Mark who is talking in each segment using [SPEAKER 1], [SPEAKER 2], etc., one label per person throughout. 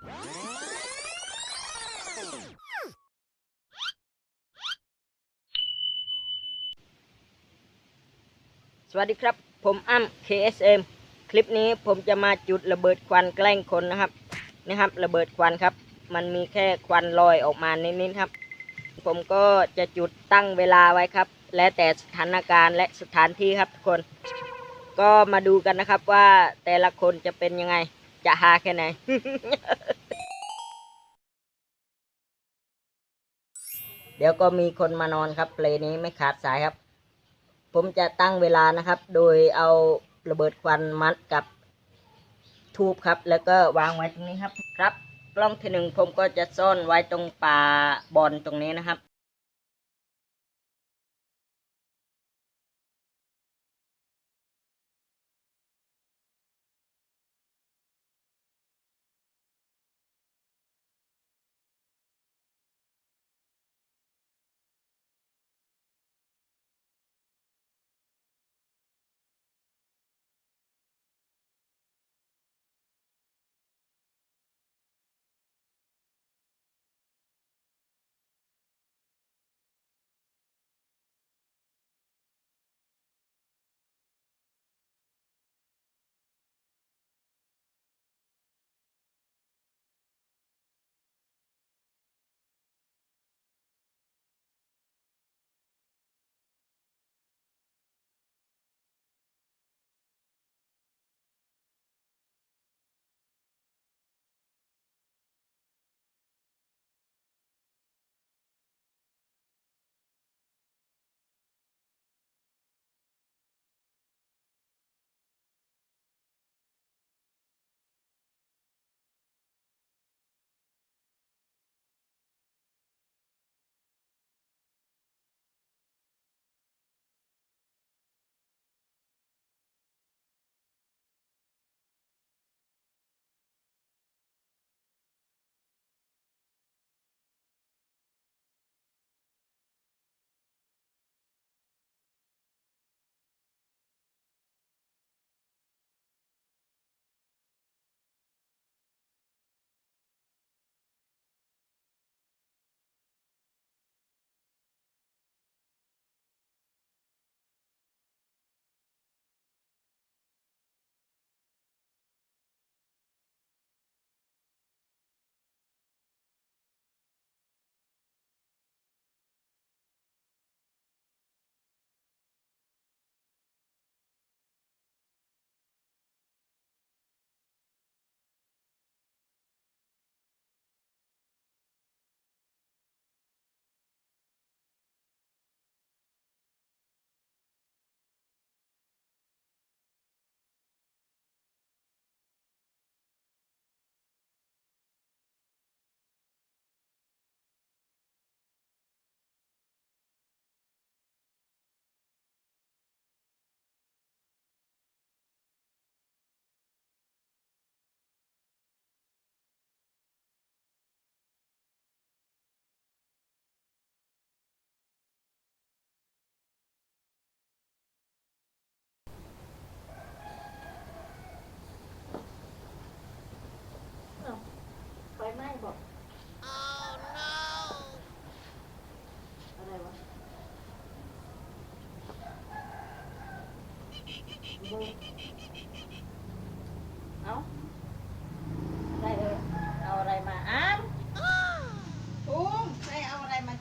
[SPEAKER 1] สวัสดีครับ ผมอ้ำ KSM คลิปนี้ผมจะมาจุดระเบิดควันแกล้งคนนะครับนะครับ ระเบิดควันครับ มันมีแค่ควันลอยออกมานิดๆครับ ผมก็จะจุดตั้งเวลาไว้ครับ และแต่สถานการณ์และสถานที่ครับทุกคน ก็มาดูกันนะครับว่าแต่ละคนจะเป็นยังไง จะฮาแค่ไหน เดี๋ยวก็มีคนมานอนครับเปลนี้ไม่ขาดสายครับ ผมจะตั้งเวลานะครับ โดยเอาระเบิดควันมัดกับทูบครับ แล้วก็วางไว้ตรงนี้ครับ ครับ กล้องที่หนึ่งผมก็จะซ่อนไว้ตรงป่าบอนตรงนี้นะครับ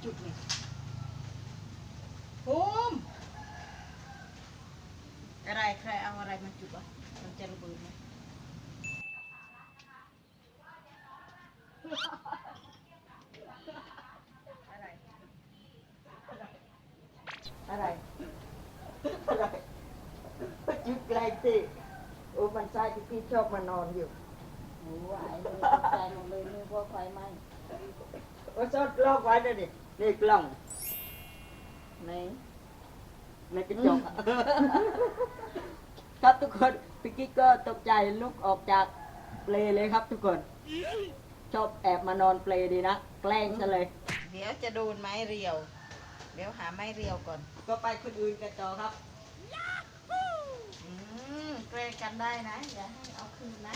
[SPEAKER 1] จุดนี่ภูมิอะไรใครเอาอะไรมาจุดวะมันจะระเบิดไหมอะไรอะไรอะไรยึดไรสิโอ้มันใช่ที่พี่ชอบมานอนอยู่
[SPEAKER 2] โอ้ยไอ้นี่ตกใจหมดเลยนึกว่าไฟไหม้
[SPEAKER 1] โอ้ชอบลอกไว้ด้วยดิ นี่กล้อง
[SPEAKER 2] ไหน
[SPEAKER 1] ในกระจกอะครับทุกคนพี่กิ๊กก็ตกใจลุกออกจากเปลเลยครับทุกคน ชอบแอบมานอนเปลดีนะ แกล้งซะเลย
[SPEAKER 2] เดี๋ยวจะโดนไม้เรียว เดี๋ยวหาไม้เรียวก่อน
[SPEAKER 1] ก็ไปคนอื่นกันต่อครับ
[SPEAKER 2] อืมเกรงกันได้นะ อย่าให้เอาคืนนะ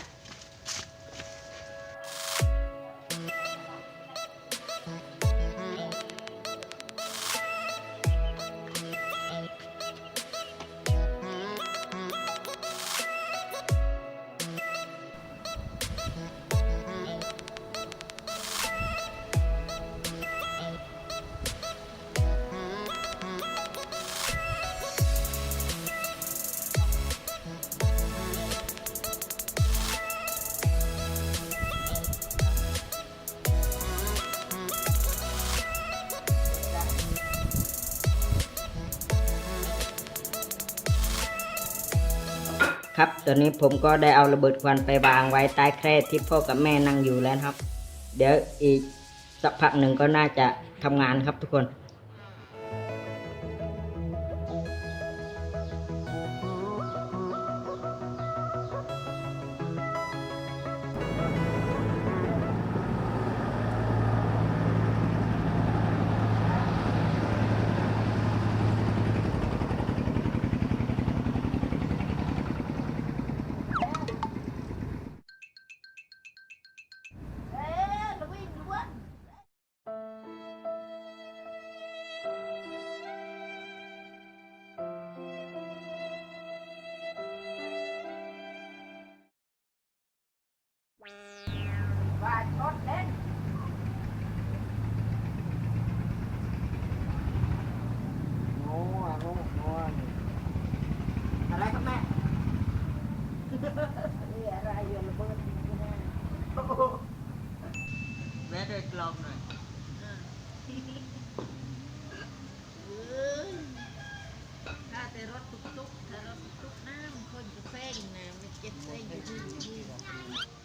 [SPEAKER 1] ครับตอนนี้ผมก็ได้เอาระเบิดควันไปวางไว้ใต้แคร่ที่พ่อกับแม่นั่งอยู่แล้วครับ เดี๋ยวอีกสักพักหนึ่งก็น่าจะทำงานครับทุกคน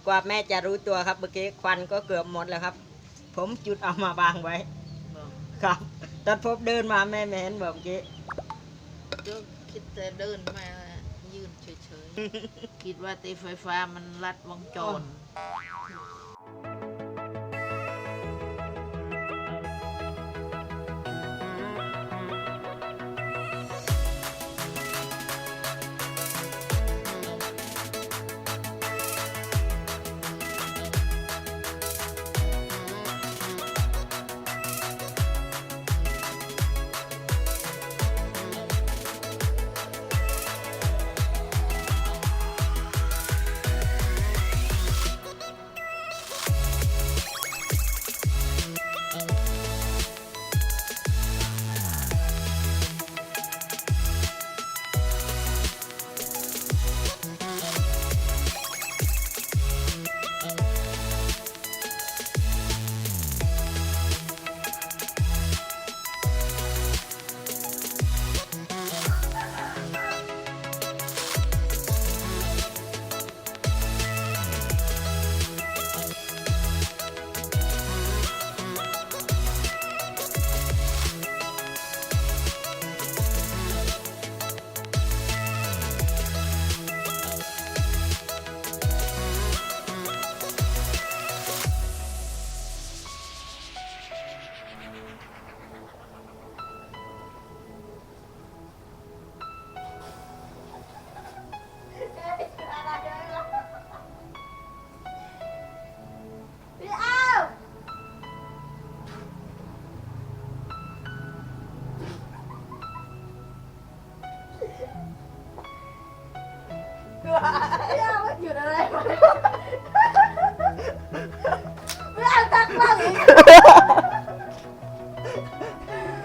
[SPEAKER 1] กว่าแม่จะรู้ตัวครับเมื่อกี้ควันก็เกือบหมดแล้วครับ ผมจุดเอามาบางไว้ ครับตอนพบเดินมาแม่ไม่เห็นแบบเมื่อกี้
[SPEAKER 2] ก็คิดแต่เดินมายืนเฉยๆ คิดว่าตีไฟฟ้ามันลัดวงจร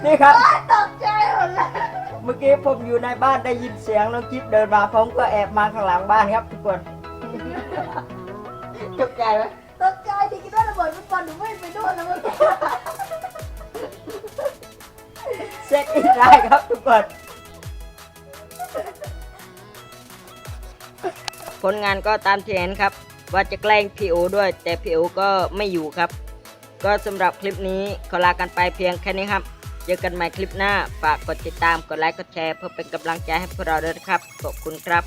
[SPEAKER 1] นี่ครับ
[SPEAKER 2] ตกใจหมดเลย
[SPEAKER 1] เมื่อกี้ผมอยู่ในบ้านได้ยินเสียงน้องจิ๊บเดินมา ผมก็แอบมาข้างหลังบ้านครับ ทุกคนตกใจไหม
[SPEAKER 2] ตกใจที่คิดว่าระเบิดมันปอนหนูไม่ไปด้วยแล้วเมื่อกี้
[SPEAKER 1] เซ็ตอีกได้ครับ ทุกคน ผลงานก็ตามที่เห็นครับ ว่าจะแกล้งพี่โอด้วย แต่พี่โอก็ไม่อยู่ครับ ก็สำหรับคลิปนี้ขอลากันไปเพียงแค่นี้ครับ เจอกันใหม่คลิปหน้า ฝากกดติดตาม กดไลค์ กดแชร์ เพื่อเป็นกำลังใจให้พวกเราด้วยนะครับ ขอบคุณครับ